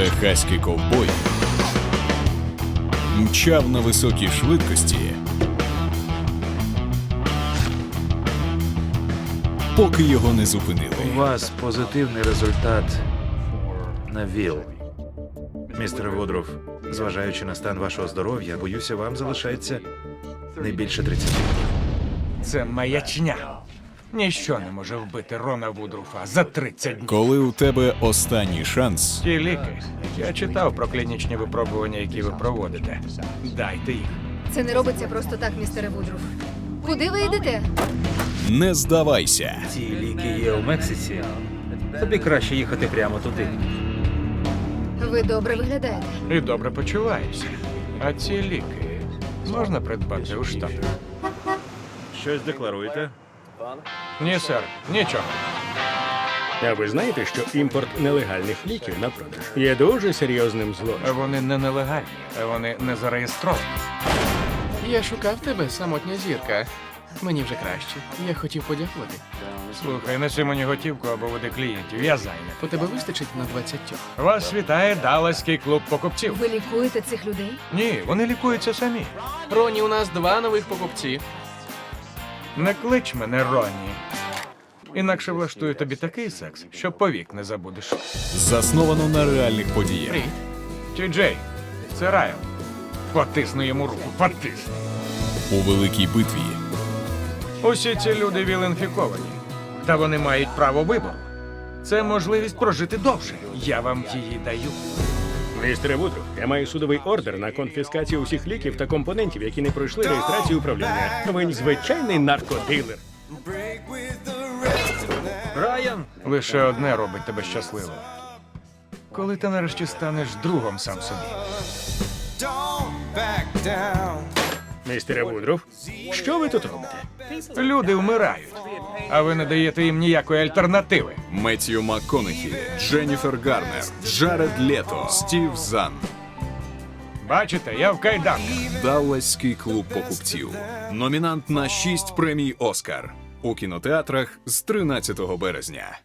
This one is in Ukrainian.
Техаський ковбой мчав на високій швидкості, поки його не зупинили. У вас позитивний результат на ВІЛ. Містер Вудруф, зважаючи на стан вашого здоров'я, боюся, вам залишається не більше 30 днів. Це маячня. Ніщо не може вбити Рона Вудруфа за 30 днів. Коли у тебе останній шанс, Ті ліки. Я читав про клінічні випробування, які ви проводите. Дайте їх. Це не робиться просто так, містере Вудруф. Куди ви йдете? не здавайся. Ці ліки є у Мексиці. Тобі краще їхати прямо туди. Ви добре виглядаєте. І добре почуваюся. А ці ліки можна придбати у Штатах? Щось декларуєте? Ні, сер, нічого. А ви знаєте, що імпорт нелегальних ліків на продаж є дуже серйозним злом. Вони не нелегальні, вони не зареєстровані. Я шукав тебе, самотня зірка. Мені вже краще. Я хотів подякувати. Слухай, неси мені готівку або веди клієнтів, я зайнятий. У тебе вистачить на 20. Вас вітає Далласький клуб покупців. Ви лікуєте цих людей? Ні, вони лікуються самі. Роні, у нас два нових покупці. Не клич мене Ронні. Інакше влаштую тобі такий секс, що повік не забудеш. Засновано на реальних подіях. Привіт. Чи Джей, це Райан. Потисни йому руку, потисни. У великій битві Усі ці люди віл-інфіковані. Та вони мають право вибору. Це можливість прожити довше. Я вам її даю. Містере Вудруф, я маю судовий ордер на конфіскацію усіх ліків та компонентів, які не пройшли реєстрацію управління. Ви звичайний наркодилер. Райан! Лише одне робить тебе щасливим. Коли ти нарешті станеш другом сам собі. Містере Вудруф, що ви тут робите? Люди вмирають, а ви не даєте їм ніякої альтернативи. Меттью МакКонахі, Дженніфер Гарнер, Джаред Лето, Стів Зан. Бачите, я в кайданках. Далласький клуб покупців. Номінант на 6 премій Оскар. У кінотеатрах з 13 березня.